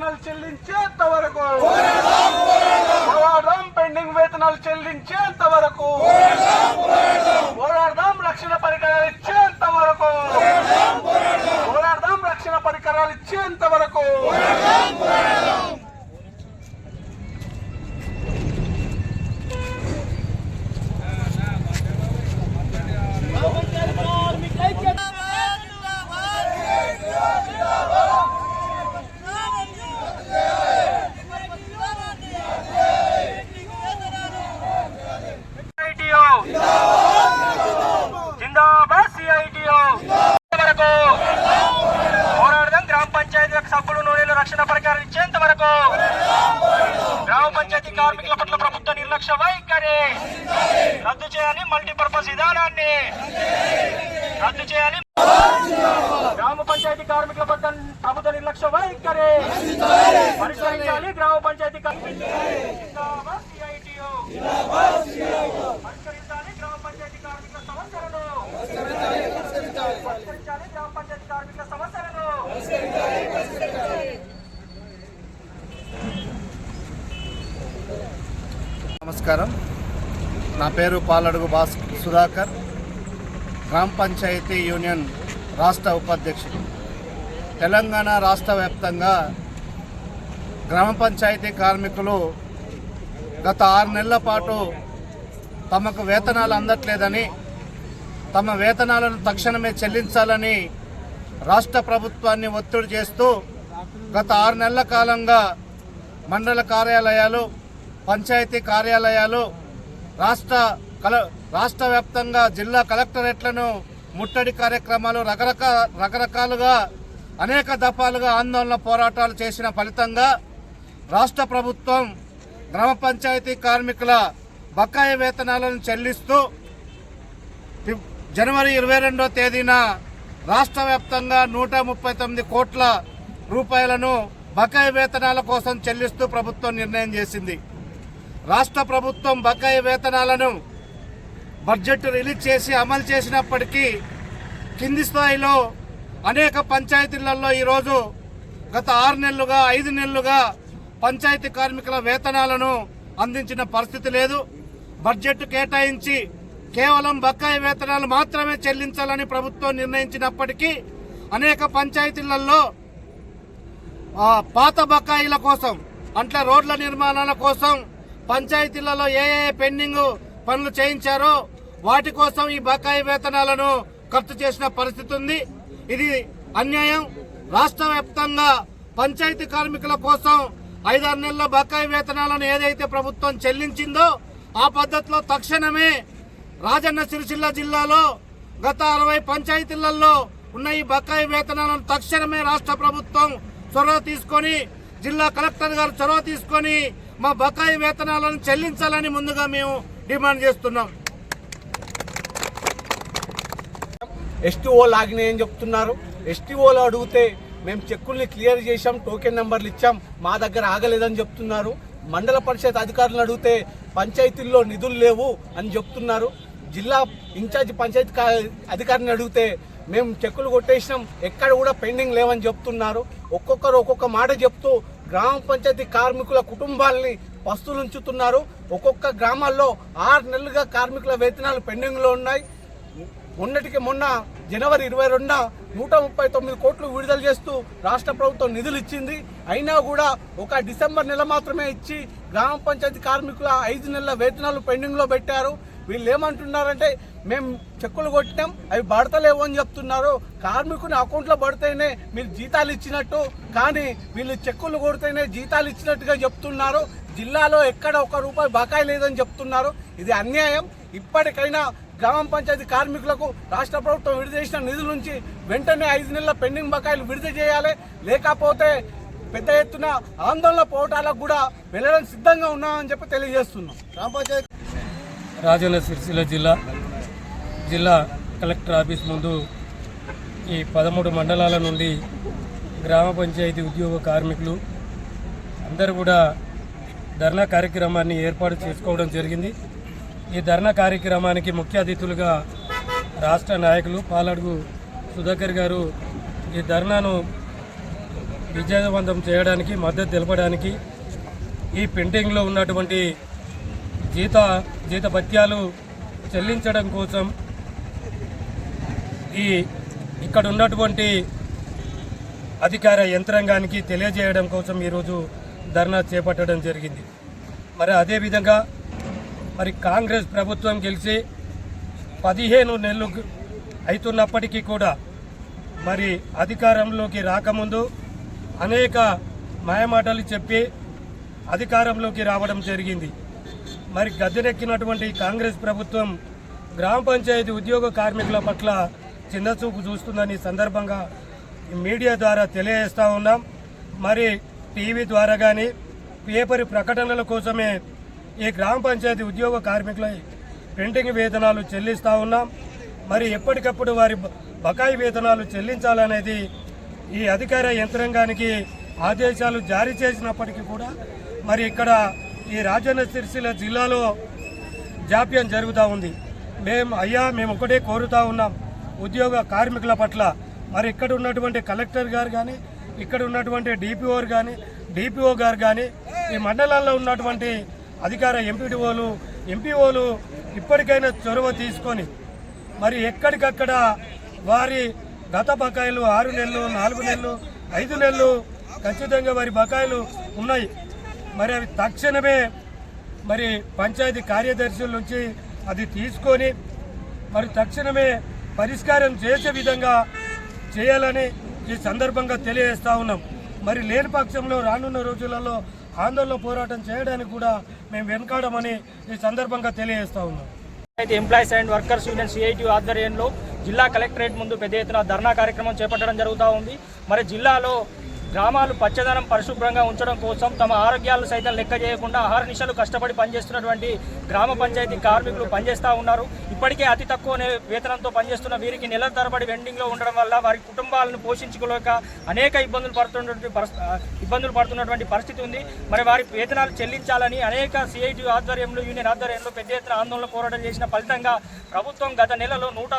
వేతనాలు చెల్లించేంత వరకు. పోరాడదాం పెండింగ్ వేతనాలు చెల్లించేంత వరకు. పోరాడదాం రక్షణ పరికరాలు ఇచ్చేంత వరకు పోరాడదాం రక్షణ పరికరాలు ఇచ్చేంత వరకు సిఐటిఓ జిందాబాద్ సిఐటిఓ వరకు పోరాడదాం గ్రామ పంచాయతీలకు సబ్బులు నూనెలు రక్షణ పరికరాలు ఇచ్చేంత వరకు గ్రామ పంచాయతీ కార్మికుల పట్ల ప్రభుత్వ నిర్లక్ష్య వైఖరి. రద్దు చేయాలి మల్టీపర్పస్ విధానాన్ని. రద్దు చేయాలి గ్రామ పంచాయతీ కార్మికుల పట్ల ప్రభుత్వ నిర్లక్ష్య వైఖరి. పరిష్కరించాలి గ్రామ పంచాయతీ కార్మికులు జిందాబాద్ సిఐటిఓ పరిష్కరించాలి గ్రామ పంచాయతీ కార్మికుల సమస్యలను పరిష్కరించాలి గ్రామ పంచాయతీ కార్మికుల సమస్యలను నమస్కారం నా పేరు పాలడుగు భాస్ సుధాకర్. గ్రామ పంచాయతీ యూనియన్ రాష్ట్ర ఉపాధ్యక్షుడు. తెలంగాణ రాష్ట్ర వ్యాప్తంగా గ్రామ పంచాయతీ కార్మికులు గత ఆరు నెలల పాటు తమకు వేతనాలు అందట్లేదని తమ వేతనాలను తక్షణమే చెల్లించాలని రాష్ట్ర ప్రభుత్వాన్ని ఒత్తిడి చేస్తూ గత ఆరు నెలల కాలంగా మండల కార్యాలయాలు పంచాయతీ కార్యాలయాలు రాష్ట్ర కల రాష్ట్ర వ్యాప్తంగా జిల్లా కలెక్టరేట్లను ముట్టడి కార్యక్రమాలు రకరకాల రకరకాలుగా అనేక దఫాలుగా ఆందోళన పోరాటాలు చేసిన ఫలితంగా రాష్ట్ర ప్రభుత్వం గ్రామ పంచాయతీ కార్మికుల బకాయి వేతనాలను చెల్లిస్తూ జనవరి ఇరవై రెండో తేదీన రాష్ట్ర వ్యాప్తంగా నూట ముప్పై తొమ్మిది కోట్ల రూపాయలను బకాయి వేతనాల కోసం చెల్లిస్తూ ప్రభుత్వం నిర్ణయం చేసింది. రాష్ట్ర ప్రభుత్వం బకాయి వేతనాలను బడ్జెట్ రిలీజ్ చేసి అమలు చేసినప్పటికీ కింది స్థాయిలో అనేక పంచాయతీలలో ఈరోజు గత ఆరు నెలలుగా ఐదు నెలలుగా పంచాయతీ కార్మికుల వేతనాలను అందించిన పరిస్థితి లేదు. బడ్జెట్ కేటాయించి కేవలం బకాయి వేతనాలు మాత్రమే చెల్లించాలని ప్రభుత్వం నిర్ణయించినప్పటికీ అనేక పంచాయతీలలో పాత బకాయిల కోసం అంటే రోడ్ల నిర్మాణాల కోసం పంచాయతీలలో ఏ ఏ పెండింగ్ పనులు చేయించారో వాటి కోసం ఈ బకాయి వేతనాలను ఖర్చు చేసిన పరిస్థితి ఉంది. ఇది అన్యాయం. రాష్ట్ర వ్యాప్తంగా పంచాయతీ కార్మికుల కోసం ఐదారు నెలల బకాయి వేతనాలను ఏదైతే ప్రభుత్వం చెల్లించిందో ఆ పద్ధతిలో తక్షణమే రాజన్న సిరిసిల్ల జిల్లాలో గత అరవై పంచాయతీలలో ఉన్న ఈ బకాయి వేతనాలను తక్షణమే రాష్ట్ర ప్రభుత్వం చొరవ తీసుకొని జిల్లా కలెక్టర్ గారు చొరవ తీసుకొని మా బకాయి వేతనాలను చెల్లించాలని ముందుగా మేము డిమాండ్ చేస్తున్నాం. ఎస్టీఓ లాగినాయి చెప్తున్నారు. ఎస్టీఓలో అడిగితే మేము చెక్కుల్ని క్లియర్ చేశాం టోకెన్ నెంబర్లు ఇచ్చాం మా దగ్గర ఆగలేదని చెప్తున్నారు. మండల పరిషత్ అధికారులను అడిగితే పంచాయతీల్లో నిధులు లేవు అని చెప్తున్నారు. జిల్లా ఇన్ఛార్జ్ పంచాయతీ అధికారిని అడిగితే మేము చెక్కులు కొట్టేసినాం ఎక్కడ కూడా పెండింగ్ లేవని చెప్తున్నారు. ఒక్కొక్కరు ఒక్కొక్క మాట చెప్తూ గ్రామ పంచాయతీ కార్మికుల కుటుంబాలని పస్తులుంచుతున్నారు. ఒక్కొక్క గ్రామాల్లో ఆరు నెలలుగా కార్మికుల వేతనాలు పెండింగ్లో ఉన్నాయి. మొన్నటికి మొన్న జనవరి ఇరవై రెండున నూట ముప్పై తొమ్మిది కోట్లు విడుదల చేస్తూ రాష్ట్ర ప్రభుత్వం నిధులు ఇచ్చింది. అయినా కూడా ఒక డిసెంబర్ నెల మాత్రమే ఇచ్చి గ్రామ పంచాయతీ కార్మికుల ఐదు నెలల వేతనాలు పెండింగ్లో పెట్టారు. వీళ్ళు ఏమంటున్నారంటే మేము చెక్కులు కొట్టినాం అవి పడతలేవు అని చెప్తున్నారు. కార్మికుని అకౌంట్లో పడితేనే మీరు జీతాలు ఇచ్చినట్టు కానీ వీళ్ళు చెక్కులు కొడితేనే జీతాలు ఇచ్చినట్టుగా చెప్తున్నారు. జిల్లాలో ఎక్కడ ఒక రూపాయి బకాయి లేదని చెప్తున్నారు. ఇది అన్యాయం. ఇప్పటికైనా గ్రామ పంచాయతీ కార్మికులకు రాష్ట్ర ప్రభుత్వం విడుదల చేసిన నిధుల నుంచి వెంటనే ఐదు నెలల పెండింగ్ బకాయిలు విడుదల చేయాలి. లేకపోతే పెద్ద ఎత్తున ఆందోళన పోవటాలకు కూడా వెళ్ళడం సిద్ధంగా ఉన్నామని చెప్పి తెలియజేస్తున్నాం. గ్రామ పంచాయతీ రాజన్న సిరిసిల్ల జిల్లా జిల్లా కలెక్టర్ ఆఫీస్ ముందు ఈ పదమూడు మండలాల నుండి గ్రామ పంచాయతీ ఉద్యోగ కార్మికులు అందరూ కూడా ధర్నా కార్యక్రమాన్ని ఏర్పాటు చేసుకోవడం జరిగింది. ఈ ధర్నా కార్యక్రమానికి ముఖ్య అతిథులుగా రాష్ట్ర నాయకులు పాలడుగు సుధాకర్ గారు ఈ ధర్నాను విజయవంతం చేయడానికి మద్దతు తెలపడానికి ఈ పెండింగ్లో ఉన్నటువంటి జీత జీతభత్యాలు చెల్లించడం కోసం ఈ ఇక్కడ ఉన్నటువంటి అధికార యంత్రాంగానికి తెలియజేయడం కోసం ఈరోజు ధర్నా చేపట్టడం జరిగింది. మరి అదేవిధంగా మరి కాంగ్రెస్ ప్రభుత్వం గెలిచి పదిహేను నెలలు అవుతున్నప్పటికీ కూడా మరి అధికారంలోకి రాకముందు అనేక మాయమాటలు చెప్పి అధికారంలోకి రావడం జరిగింది. మరి గద్దెనెక్కినటువంటి కాంగ్రెస్ ప్రభుత్వం గ్రామ పంచాయతీ ఉద్యోగ కార్మికుల పట్ల చిన్నచూపు చూస్తుందని సందర్భంగా మీడియా ద్వారా తెలియజేస్తూ ఉన్నాం. మరి టీవీ ద్వారా కానీ పేపర్ ప్రకటనల కోసమే ఈ గ్రామ పంచాయతీ ఉద్యోగ కార్మికుల ప్రింటింగ్ వేతనాలు చెల్లిస్తూ ఉన్నాం. మరి ఎప్పటికప్పుడు వారి బకాయి వేతనాలు చెల్లించాలనేది ఈ అధికార యంత్రాంగానికి ఆదేశాలు జారీ చేసినప్పటికీ కూడా మరి ఇక్కడ ఈ రాజన్న సిరిసిల్ల జిల్లాలో జాప్యం జరుగుతూ ఉంది. మేము అయ్యా మేము ఒకటే కోరుతా ఉన్నాం. ఉద్యోగ కార్మికుల పట్ల. మరి ఇక్కడ ఉన్నటువంటి కలెక్టర్ గారు కానీ ఇక్కడ ఉన్నటువంటి డిపిఓ కానీ డిపిఓ గారు కానీ ఈ మండలాల్లో ఉన్నటువంటి అధికార ఎంపీడీఓలు ఎంపీఓలు ఇప్పటికైనా చొరవ తీసుకొని మరి ఎక్కడికక్కడ వారి గత బకాయిలు ఆరు నెలలు నాలుగు నెలలు ఐదు నెలలు ఖచ్చితంగా వారి బకాయిలు ఉన్నాయి. మరి అవి తక్షణమే మరి పంచాయతీ కార్యదర్శుల నుంచి అది తీసుకొని మరి తక్షణమే పరిష్కారం చేసే విధంగా చేయాలని ఈ సందర్భంగా తెలియజేస్తా ఉన్నాం. మరి లేని పక్షంలో రానున్న రోజులలో ఆందోళన పోరాటం చేయడానికి కూడా మేము వెనకాడమని ఈ సందర్భంగా తెలియజేస్తా ఉన్నాం. అయితే employees and workers union CIT ఆధ్వర్యంలో జిల్లా కలెక్టరేట్ ముందు పెద్ద ఎత్తున ధర్నా కార్యక్రమం చేపట్టడం జరుగుతూ ఉంది. మరి జిల్లాలో గ్రామాలు పచ్చదనం పరిశుభ్రంగా ఉంచడం కోసం తమ ఆరోగ్యాలు సైతం లెక్క చేయకుండా ఆహారనిశలు కష్టపడి పనిచేస్తున్నటువంటి గ్రామ పంచాయతీ కార్మికులు పనిచేస్తూ ఉన్నారు. ఇప్పటికే అతి తక్కువ వేతనంతో పనిచేస్తున్న వీరికి నెల తరబడి వెండింగ్లో ఉండడం వల్ల వారి కుటుంబాలను పోషించుకోలేక అనేక ఇబ్బందులు పడుతున్నటువంటి ఇబ్బందులు పడుతున్నటువంటి పరిస్థితి ఉంది. మరి వారి వేతనాలు చెల్లించాలని అనేక సిఐటి ఆధ్వర్యంలో యూనియన్ ఆధ్వర్యంలో పెద్ద ఎత్తున ఆందోళన పోరాటం చేసిన ఫలితంగా ప్రభుత్వం గత నెలలో నూట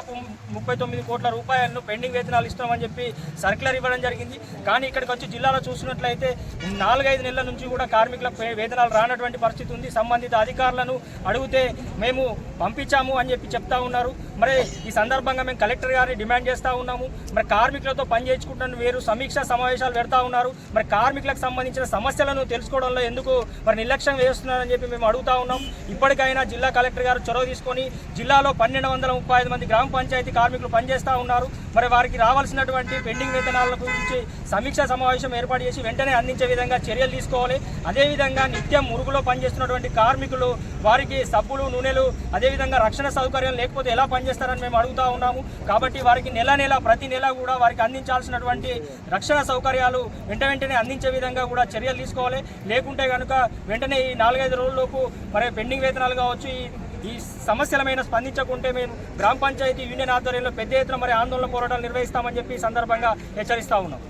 ముప్పై తొమ్మిది కోట్ల రూపాయలను పెండింగ్ వేతనాలు ఇస్తామని చెప్పి సర్క్యులర్ ఇవ్వడం జరిగింది. కానీ ఇక్కడికి వచ్చి జిల్లాలో చూసినట్లయితే నాలుగైదు నెలల నుంచి కూడా కార్మికులకు పే- వేతనాలు రానటువంటి పరిస్థితి ఉంది. సంబంధిత అధికారులను అడిగితే మేము పంపించాము అని చెప్పి చెప్తా ఉన్నారు. మరి ఈ సందర్భంగా మేము కలెక్టర్ గారిని డిమాండ్ చేస్తూ ఉన్నాము. మరి కార్మికులతో పనిచేయించుకుంటున్న వేరు సమీక్షా సమావేశాలు పెడతా ఉన్నారు. మరి కార్మికులకు సంబంధించిన సమస్యలను తెలుసుకోవడంలో ఎందుకు మరి నిర్లక్ష్యం వేస్తున్నారని చెప్పి మేము అడుగుతా ఉన్నాం. ఇప్పటికైనా జిల్లా కలెక్టర్ గారు చొరవ తీసుకొని జిల్లాలో పన్నెండు వందల ముప్పై ఐదు మంది గ్రామ పంచాయతీ కార్మికులు పనిచేస్తూ ఉన్నారు. మరి వారికి రావాల్సినటువంటి పెండింగ్ వేతనాల గురించి సమీక్షా సమావేశం ఏర్పాటు చేసి వెంటనే అందించే విధంగా చర్యలు తీసుకోవాలి. అదేవిధంగా నిత్యం మురుగులో పనిచేస్తున్నటువంటి కార్మికులు వారికి సబ్బులు నూనెలు అదేవిధంగా రక్షణ సౌకర్యం లేకపోతే ఎలా పనిచేస్తారని మేము అడుగుతా ఉన్నాము. కాబట్టి వారికి నెల నెల ప్రతి నెల కూడా వారికి అందించాల్సినటువంటి రక్షణ సౌకర్యాలు వెంట వెంటనే అందించే విధంగా కూడా చర్యలు తీసుకోవాలి. లేకుంటే కనుక వెంటనే ఈ నాలుగైదు రోజుల్లోపు మరి పెండింగ్ వేతనాలు కావచ్చు ఈ ఈ సమస్యలమైన స్పందించకుంటే మేము గ్రామ పంచాయతీ యూనియన్ ఆధ్వర్యంలో పెద్ద ఎత్తున మరి ఆందోళన పోరాటాలు నిర్వహిస్తామని చెప్పి సందర్భంగా హెచ్చరిస్తా ఉన్నాం.